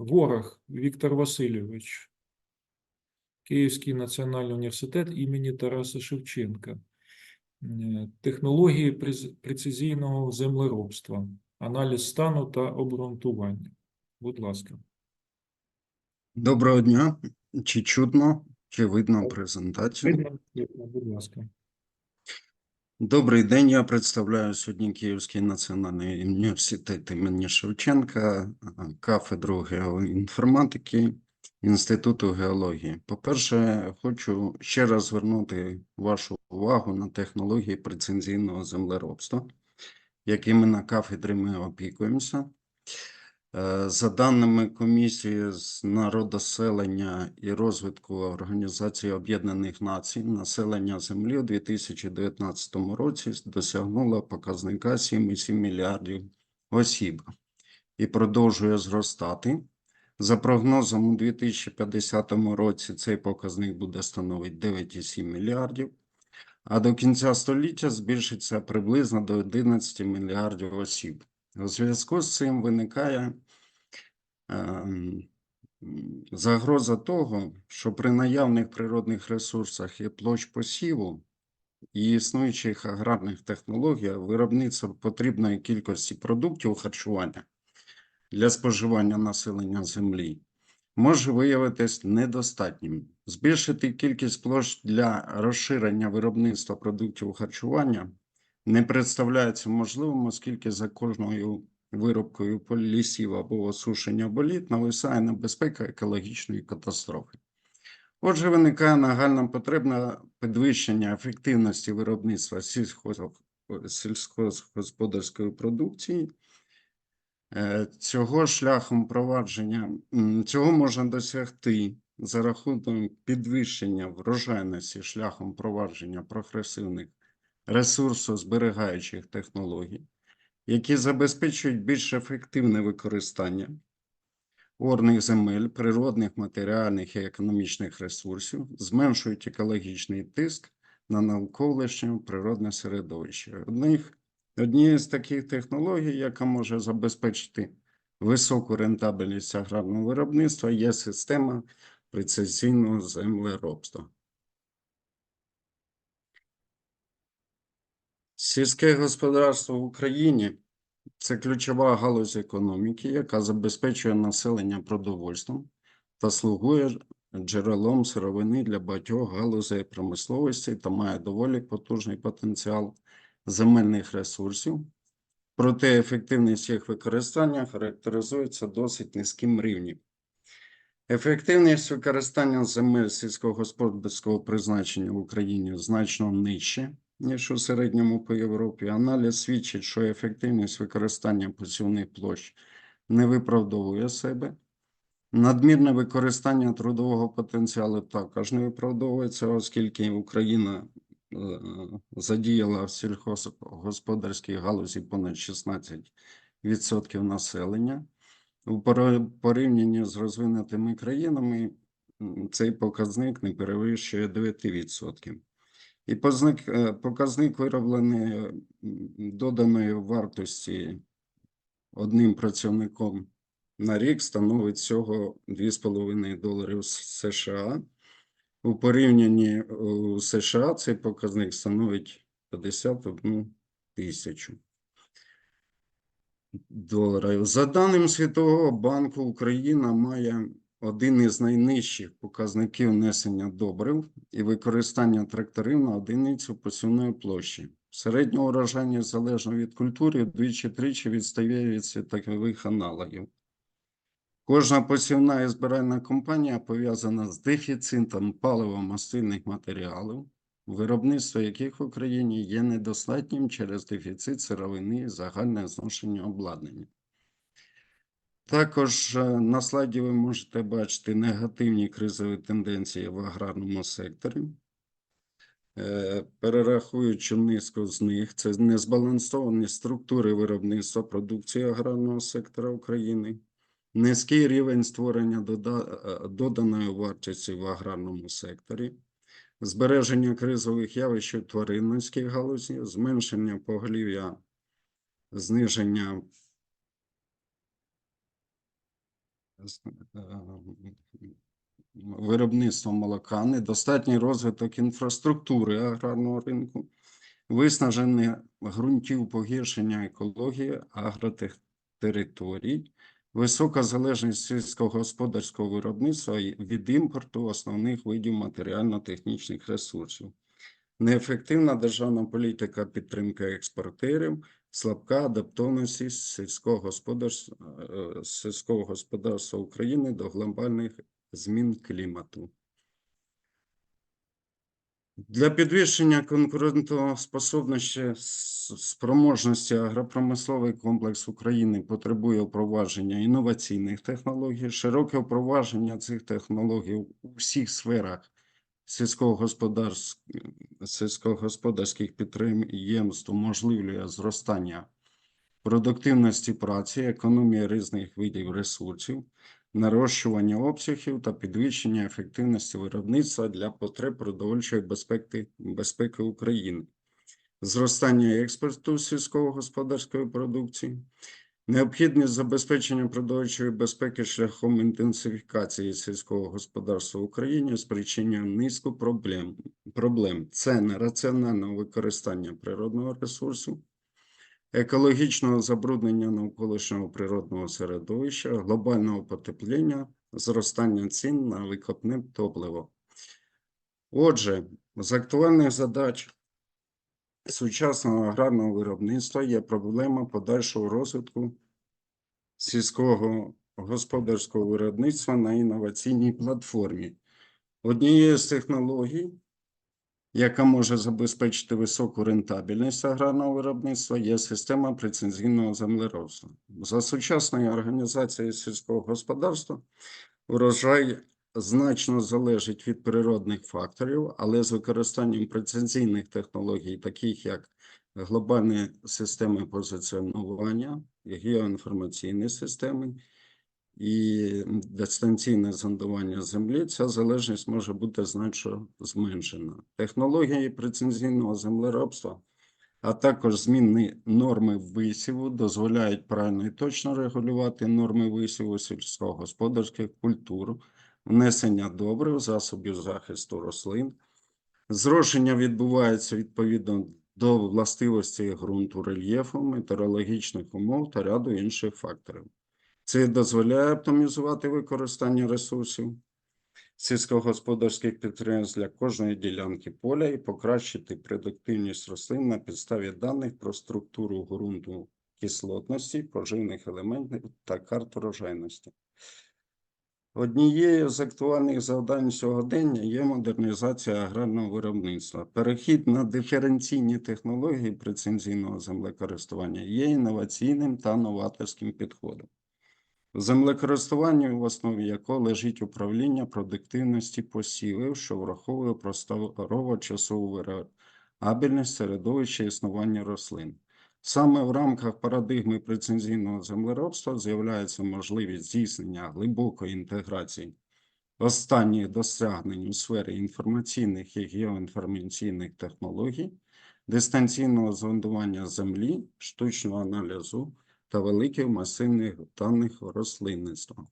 Ворог Віктор Васильович, Київський національний університет імені Тараса Шевченка. Е, Технології прецизійного землеробства, аналіз стану та обґрунтування. Будь ласка. Доброго дня. Чи чутно, чи видно презентацію? Видно? Видно, Будь ласка. Добрий день. Я представляю сьогодні Київський національний університет імені Шевченка, кафедру геоінформатики Інституту геології. По-перше, хочу ще раз звернути вашу увагу на технології прецензійного землеробства, якими на кафедрі ми опікуємося. Е, За даними комісії з народоселення і розвитку Організації Об'єднаних Націй, населення Землі у 2019 році досягнуло показника 7,7 мільярдів осіб і продовжує зростати. За прогнозом, у 2050 році цей показник буде становити 9,7 мільярдів, а до кінця століття збільшиться приблизно до 11 мільярдів осіб. У зв'язку з цим виникає ем, загроза того, що при наявних природних ресурсах і площ посіву і існуючих аграрних технологіях виробництво потрібної кількості продуктів харчування для споживання населення землі може виявитись недостатнім. Збільшити кількість площ для розширення виробництва продуктів харчування не представляється можливим, оскільки за кожною виробкою лісів або осушення боліт нависає небезпека екологічної катастрофи. Отже, виникає нагальна потреба підвищення ефективності виробництва сільсько- сільськогосподарської продукції. Е, Цього шляхом провадження цього можна досягти за рахунок підвищення врожайності шляхом провадження прогресивних ресурсозберігаючих технологій, які забезпечують більш ефективне використання орних земель, природних, матеріальних і економічних ресурсів, зменшують екологічний тиск на навколишнє природне середовище. Одних, однією з таких технологій, яка може забезпечити високу рентабельність аграрного виробництва, є система прецесійного землеробства. Сільське господарство в Україні це ключова галузь економіки, яка забезпечує населення продовольством та слугує джерелом сировини для багатьох галузей промисловості та має доволі потужний потенціал земельних ресурсів. Проте ефективність їх використання характеризується досить низьким рівнем. Ефективність використання земель сільськогосподарського призначення в Україні значно нижче, ніж у середньому по Європі. Аналіз свідчить, що ефективність використання посівних площ не виправдовує себе. Надмірне використання трудового потенціалу також не виправдовується, оскільки Україна е, задіяла в сільськогосподарській галузі понад 16% населення. У порівнянні з розвинутими країнами цей показник не перевищує 9%. І е, показник виробленої м, доданої вартості одним працівником на рік становить всього 2,5 доларів США. У порівнянні е, у США цей показник становить 51 тисячу доларів. За даним Світового банку, Україна має один із найнижчих показників внесення добрив і використання тракторів на одиницю посівної площі. Середня урожайність залежно від культури двічі-тричі відстає від світових аналогів. Кожна посівна і збиральна компанія пов'язана з дефіцитом паливо-мастильних матеріалів, виробництво яких в Україні є недостатнім через дефіцит сировини і загальне зношення обладнання. Також е, на слайді ви можете бачити негативні кризові тенденції в аграрному секторі. Е, Перерахуючи низку з них, це незбалансовані структури виробництва продукції аграрного сектора України, низький рівень створення е, доданої вартості в аграрному секторі, збереження кризових явищ у галузі, зменшення поголів'я, зниження з- е, виробництва молока, недостатній розвиток інфраструктури аграрного ринку, виснаження ґрунтів, погіршення екології агротериторій, висока залежність сільськогосподарського виробництва від імпорту основних видів матеріально-технічних ресурсів, неефективна державна політика підтримки експортерів, слабка адаптованість сільського господарства, сільського господарства України до глобальних змін клімату. Для підвищення конкурентоспособності спроможності агропромисловий комплекс України потребує впровадження інноваційних технологій, широке впровадження цих технологій у всіх сферах сільськогосподарських підприємств уможливлює зростання продуктивності праці, економія різних видів ресурсів, нарощування обсягів та підвищення ефективності виробництва для потреб продовольчої безпеки, безпеки України, зростання експорту сільськогосподарської продукції, необхідність забезпечення продовольчої безпеки шляхом інтенсифікації сільського господарства в Україні спричинює низку проблем. проблем. Це нераціональне використання природного ресурсу, екологічного забруднення навколишнього природного середовища, глобального потепління, зростання цін на викопне топливо. Отже, з актуальних задач сучасного аграрного виробництва є проблема подальшого розвитку сільського господарського виробництва на інноваційній платформі. Однією з технологій, яка може забезпечити високу рентабельність аграрного виробництва, є система прецензійного землеробства. За сучасної організації сільського господарства урожай значно залежить від природних факторів, але з використанням прецензійних технологій, таких як глобальні системи позиціонування, геоінформаційні системи і дистанційне зондування землі, ця залежність може бути значно зменшена. Технології прецензійного землеробства, а також змінні норми висіву дозволяють правильно і точно регулювати норми висіву сільськогосподарських культур, внесення добрив, засобів захисту рослин. Зрошення відбувається відповідно до властивостей ґрунту, рельєфу, метеорологічних умов та ряду інших факторів. Це дозволяє оптимізувати використання ресурсів сільськогосподарських підприємств для кожної ділянки поля і покращити продуктивність рослин на підставі даних про структуру ґрунту кислотності, поживних елементів та карт урожайності. Однією з актуальних завдань сьогодення є модернізація аграрного виробництва. Перехід на диференційні технології прецензійного землекористування є інноваційним та новаторським підходом. В землекористуванні, в основі якого лежить управління продуктивності посівів, що враховує просторову часову варіабельність середовища існування рослин. Саме в рамках парадигми прецензійного землеробства з'являється можливість здійснення глибокої інтеграції останніх досягнень у сфері інформаційних і геоінформаційних технологій, дистанційного зондування землі, штучного аналізу та великих масивних даних рослинництва.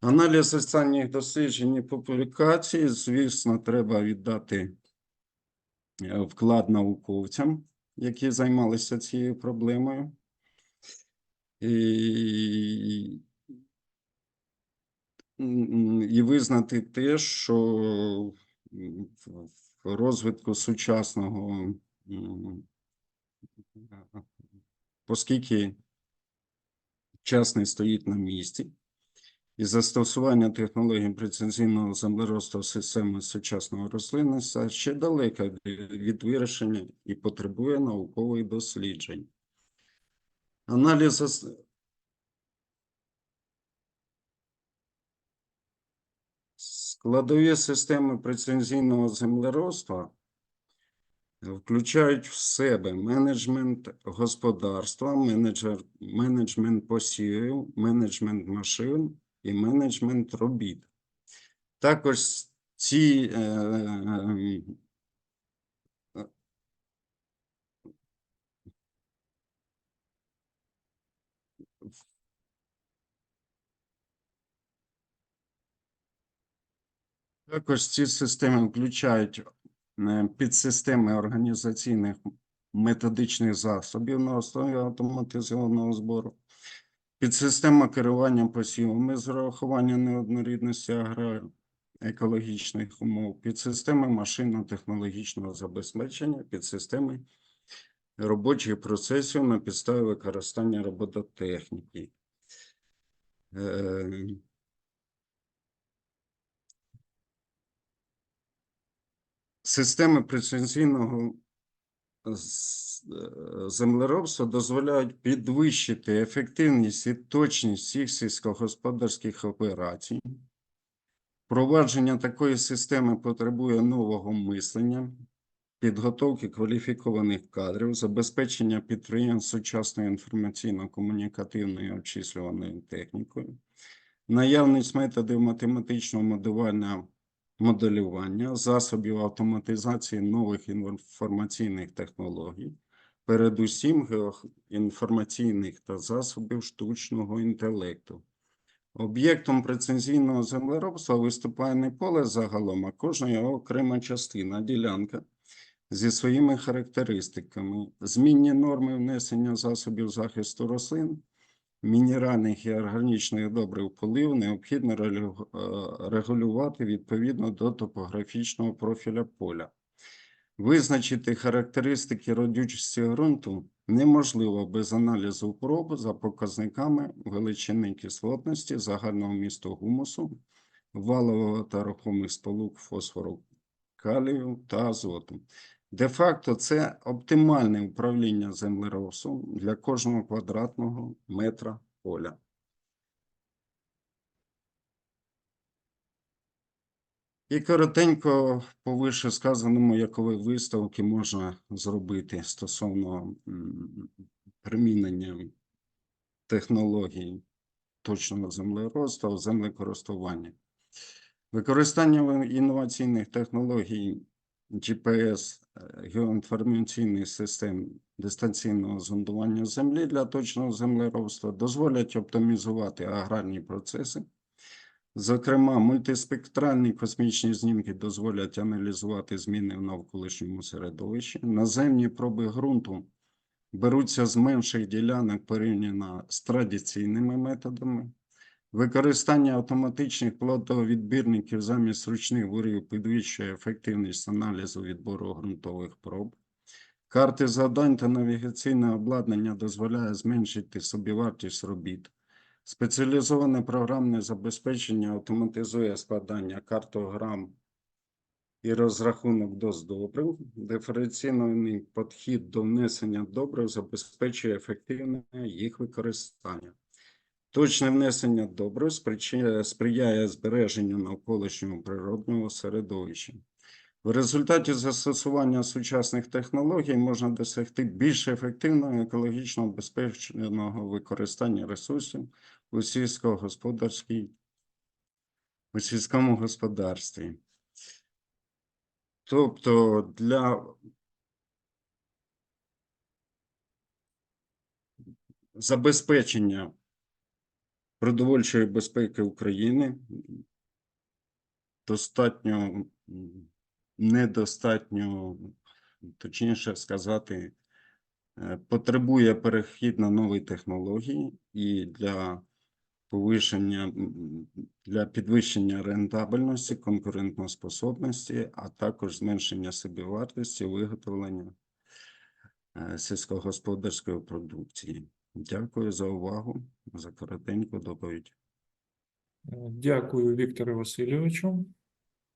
Аналіз останніх досліджень і публікацій, звісно, треба віддати е, вклад науковцям, які займалися цією проблемою. І, і визнати те, що в- розвитку сучасного, оскільки час не стоїть на місці, і застосування технологій прецензійного землеробства в системи сучасного рослинництва ще далеко від- вирішення і потребує наукових досліджень. Аналіз складові системи прецензійного землеробства включають в себе менеджмент господарства, менеджмент посівів, менеджмент машин і менеджмент робіт. Також ці е, е Також ці системи включають е, підсистеми організаційних методичних засобів на основі автоматизованого збору, підсистема керування посівами з урахуванням неоднорідності агроекологічних умов, підсистеми машинно-технологічного забезпечення, підсистеми робочих процесів на підставі використання робототехніки. Е, Системи прецензійного землеробства дозволяють підвищити ефективність і точність всіх сільськогосподарських операцій. Впровадження такої системи потребує нового мислення, підготовки кваліфікованих кадрів, забезпечення підприємств сучасною інформаційно-комунікативною обчислюваною технікою, наявність методів математичного моделювання моделювання, засобів автоматизації нових інформаційних технологій, передусім геоінформаційних та засобів штучного інтелекту. Об'єктом прецензійного землеробства виступає не поле загалом, а кожна його окрема частина, ділянка зі своїми характеристиками, змінні норми внесення засобів захисту рослин, мінеральних і органічних добрив полив необхідно е, регулювати відповідно до топографічного профіля поля. Визначити характеристики родючості ґрунту неможливо без аналізу проб за показниками величини кислотності, загального місту гумусу, валового та рухомих сполук фосфору, калію та азоту. Де-факто це оптимальне управління землеробством для кожного квадратного метра поля. І коротенько по вище сказаному, якові виставки можна зробити стосовно примінення технологій точного землеробства, землекористування. Використання інноваційних технологій GPS, е, геоінформаційних систем дистанційного зондування землі для точного землеробства дозволять оптимізувати аграрні процеси. Зокрема, мультиспектральні космічні знімки дозволять аналізувати зміни в навколишньому середовищі. Наземні проби ґрунту беруться з менших ділянок порівняно з традиційними методами. Використання автоматичних плодовідбірників замість ручних бурів підвищує ефективність аналізу відбору ґрунтових проб. Карти завдань та навігаційне обладнання дозволяє зменшити собівартість робіт. Спеціалізоване програмне забезпечення автоматизує складання картограм і розрахунок доз добрив. Диференційний підхід до внесення добрив забезпечує ефективне їх використання. Точне внесення добрив сприяє збереженню навколишнього природного середовища. В результаті застосування сучасних технологій можна досягти більш ефективного екологічно безпечного використання ресурсів у сільськогосподарській у сільському господарстві. Тобто для забезпечення продовольчої безпеки України достатньо недостатньо, точніше сказати, е, потребує перехід на нові технології і для повищення для підвищення рентабельності, конкурентоспособності, а також зменшення собівартості виготовлення е, сільськогосподарської продукції. Дякую за увагу, за коротеньку доповідь. Дякую, Віктору Васильовичу.